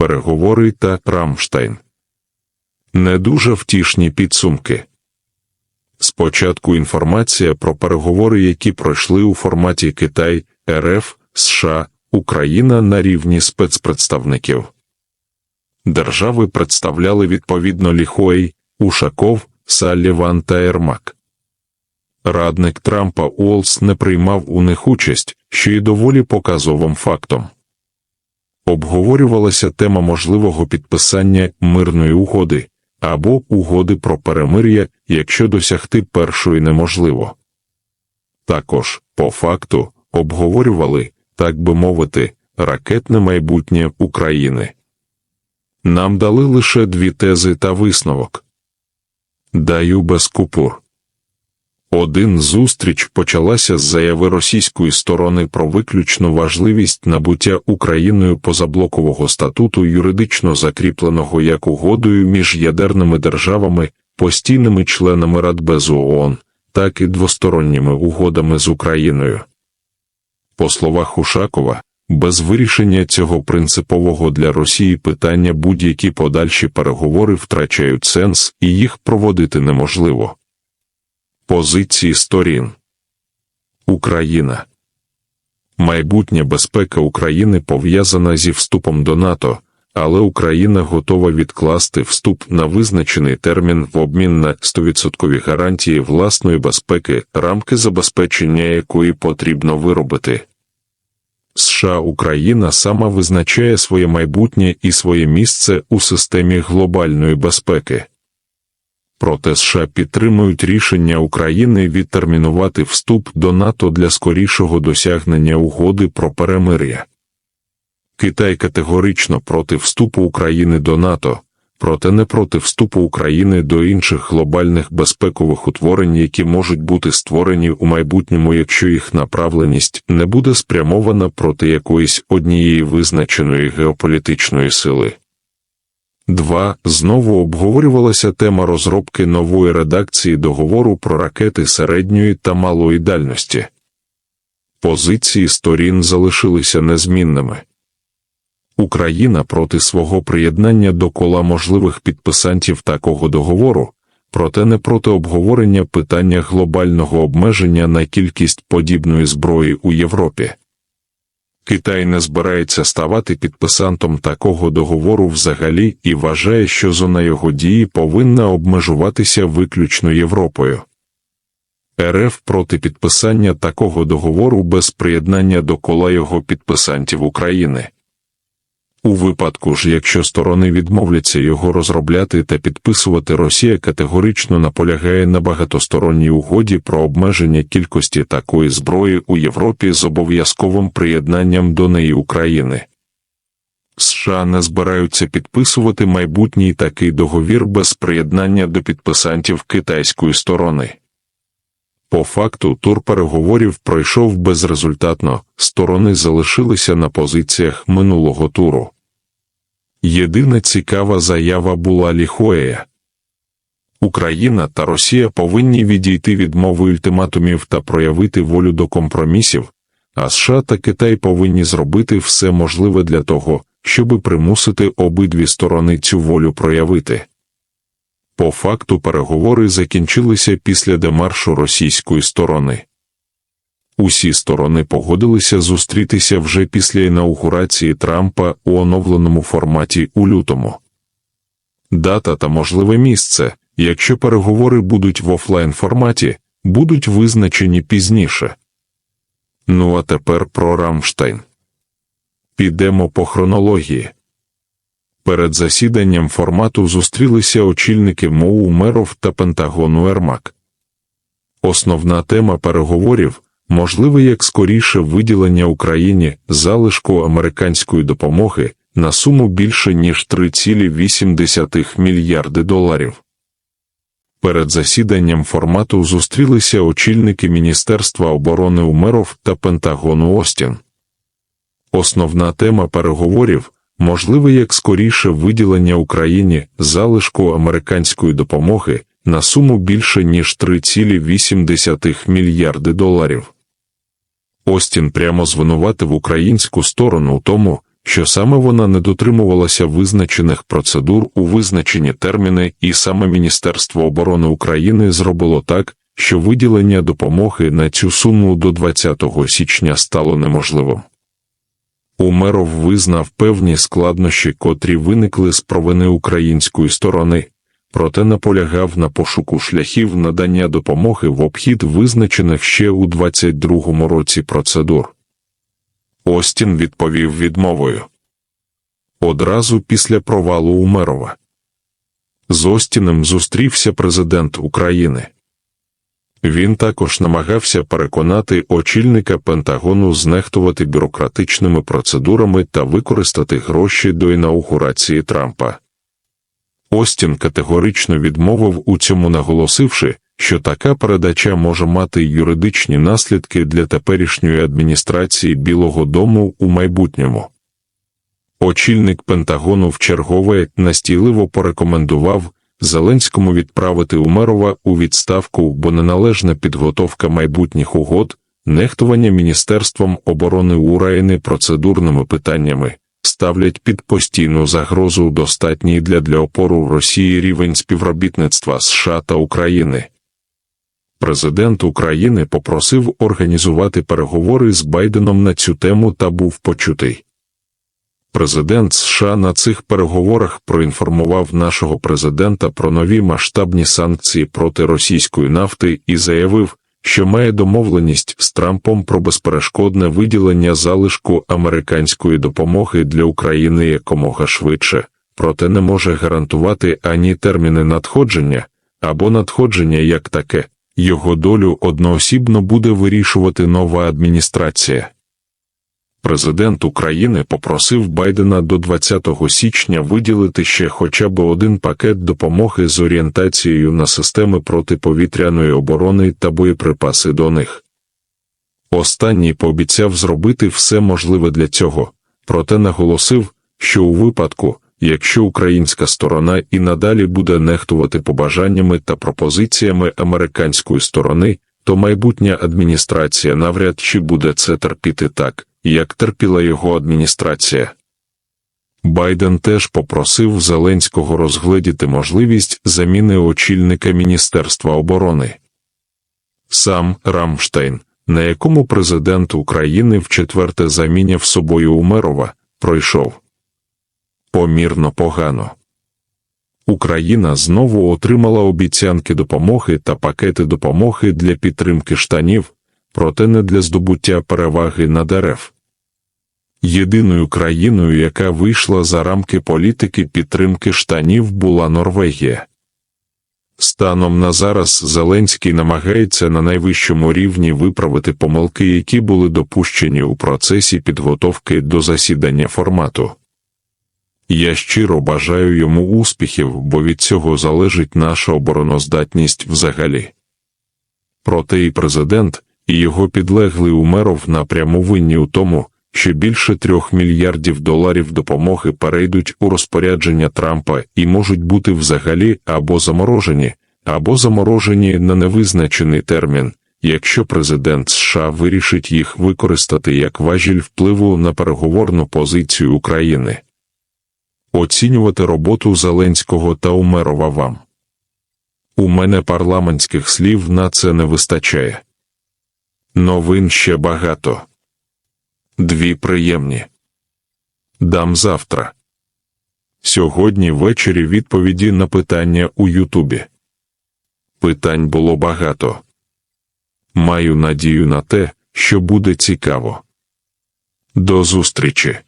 переговори та Рамштайн. Не дуже втішні підсумки. Спочатку інформація про переговори, які пройшли у форматі Китай, РФ, США, Україна на рівні спецпредставників. Держави представляли відповідно Ліхуей, Ушаков, Салліван та Ермак. Радник Трампа Уолс не приймав у них участь, що є доволі показовим фактом. Обговорювалася тема можливого підписання мирної угоди або угоди про перемир'я, якщо досягти першої неможливо. Також, по факту, обговорювали, так би мовити, ракетне майбутнє України. Нам дали лише дві тези та висновок. Даю без купур. Один зустріч почалася з заяви російської сторони про виключну важливість набуття Україною позаблокового статуту, юридично закріпленого як угодою між ядерними державами, постійними членами Радбезу ООН, так і двосторонніми угодами з Україною. По словах Ушакова, без вирішення цього принципового для Росії питання будь-які подальші переговори втрачають сенс і їх проводити неможливо. Позиції сторін Україна Майбутня безпека України пов'язана зі вступом до НАТО, але Україна готова відкласти вступ на визначений термін в обмін на 100% гарантії власної безпеки, рамки забезпечення якої потрібно виробити. США Україна сама визначає своє майбутнє і своє місце у системі глобальної безпеки. Проте США підтримують рішення України відтермінувати вступ до НАТО для скорішого досягнення угоди про перемир'я. Китай категорично проти вступу України до НАТО, проте не проти вступу України до інших глобальних безпекових утворень, які можуть бути створені у майбутньому, якщо їх направленість не буде спрямована проти якоїсь однієї визначеної геополітичної сили. 2. Знову обговорювалася тема розробки нової редакції договору про ракети середньої та малої дальності. Позиції сторін залишилися незмінними. Україна проти свого приєднання до кола можливих підписантів такого договору, проте не проти обговорення питання глобального обмеження на кількість подібної зброї у Європі. Китай не збирається ставати підписантом такого договору взагалі і вважає, що зона його дії повинна обмежуватися виключно Європою. РФ проти підписання такого договору без приєднання до кола його підписантів України. У випадку ж, якщо сторони відмовляться його розробляти та підписувати, Росія категорично наполягає на багатосторонній угоді про обмеження кількості такої зброї у Європі з обов'язковим приєднанням до неї України. США не збираються підписувати майбутній такий договір без приєднання до підписантів китайської сторони. По факту тур переговорів пройшов безрезультатно, сторони залишилися на позиціях минулого туру. Єдина цікава заява була Ліхоєя. Україна та Росія повинні відійти від мови ультиматумів та проявити волю до компромісів, а США та Китай повинні зробити все можливе для того, щоби примусити обидві сторони цю волю проявити. По факту переговори закінчилися після демаршу російської сторони. Усі сторони погодилися зустрітися вже після інаугурації Трампа у оновленому форматі у лютому. Дата та можливе місце, якщо переговори будуть в офлайн форматі, будуть визначені пізніше. Ну а тепер про Рамштайн. Підемо по хронології. Перед засіданням формату зустрілися очільники МОУ Меров та Пентагону Ермак. Основна тема переговорів можливе як скоріше виділення Україні залишку американської допомоги на суму більше ніж 3,8 мільярди доларів. Перед засіданням формату зустрілися очільники Міністерства оборони Умеров та Пентагону Остін. Основна тема переговорів можливе як скоріше виділення Україні залишку американської допомоги на суму більше ніж 3,8 мільярди доларів. Остін прямо звинуватив українську сторону у тому, що саме вона не дотримувалася визначених процедур у визначені терміни, і саме Міністерство оборони України зробило так, що виділення допомоги на цю суму до 20 січня стало неможливим. Умеров визнав певні складнощі, котрі виникли з провини української сторони, проте наполягав на пошуку шляхів надання допомоги в обхід визначених ще у 22-му році процедур. Остін відповів відмовою. Одразу після провалу Умерова. З Остіним зустрівся президент України. Він також намагався переконати очільника Пентагону знехтувати бюрократичними процедурами та використати гроші до інаугурації Трампа. Остін категорично відмовив у цьому, наголосивши, що така передача може мати юридичні наслідки для теперішньої адміністрації Білого Дому у майбутньому. Очільник Пентагону вчергове настійливо порекомендував Зеленському відправити Умерова у відставку, бо неналежна підготовка майбутніх угод, нехтування Міністерством оборони України процедурними питаннями ставлять під постійну загрозу достатній для для опору Росії рівень співробітництва США та України. Президент України попросив організувати переговори з Байденом на цю тему та був почутий. Президент США на цих переговорах проінформував нашого президента про нові масштабні санкції проти російської нафти і заявив, що має домовленість з Трампом про безперешкодне виділення залишку американської допомоги для України якомога швидше, проте не може гарантувати ані терміни надходження або надходження як таке. Його долю одноосібно буде вирішувати нова адміністрація. Президент України попросив Байдена до 20 січня виділити ще хоча б один пакет допомоги з орієнтацією на системи протиповітряної оборони та боєприпаси до них. Останній пообіцяв зробити все можливе для цього, проте наголосив, що у випадку, якщо українська сторона і надалі буде нехтувати побажаннями та пропозиціями американської сторони, то майбутня адміністрація навряд чи буде це терпіти так як терпіла його адміністрація. Байден теж попросив Зеленського розгледіти можливість заміни очільника Міністерства оборони. Сам Рамштейн, на якому президент України вчетверте заміняв собою Умерова, пройшов помірно погано. Україна знову отримала обіцянки допомоги та пакети допомоги для підтримки штанів, проте не для здобуття переваги на дерев. Єдиною країною, яка вийшла за рамки політики підтримки штанів, була Норвегія. Станом на зараз Зеленський намагається на найвищому рівні виправити помилки, які були допущені у процесі підготовки до засідання формату. Я щиро бажаю йому успіхів, бо від цього залежить наша обороноздатність взагалі. Проте і президент, і його підлеглий Умеров напряму винні у тому, що більше трьох мільярдів доларів допомоги перейдуть у розпорядження Трампа і можуть бути взагалі або заморожені, або заморожені на невизначений термін, якщо президент США вирішить їх використати як важіль впливу на переговорну позицію України. Оцінювати роботу Зеленського та Умерова вам. У мене парламентських слів на це не вистачає. Новин ще багато. Дві приємні. Дам завтра. Сьогодні ввечері відповіді на питання у Ютубі. Питань було багато. Маю надію на те, що буде цікаво. До зустрічі.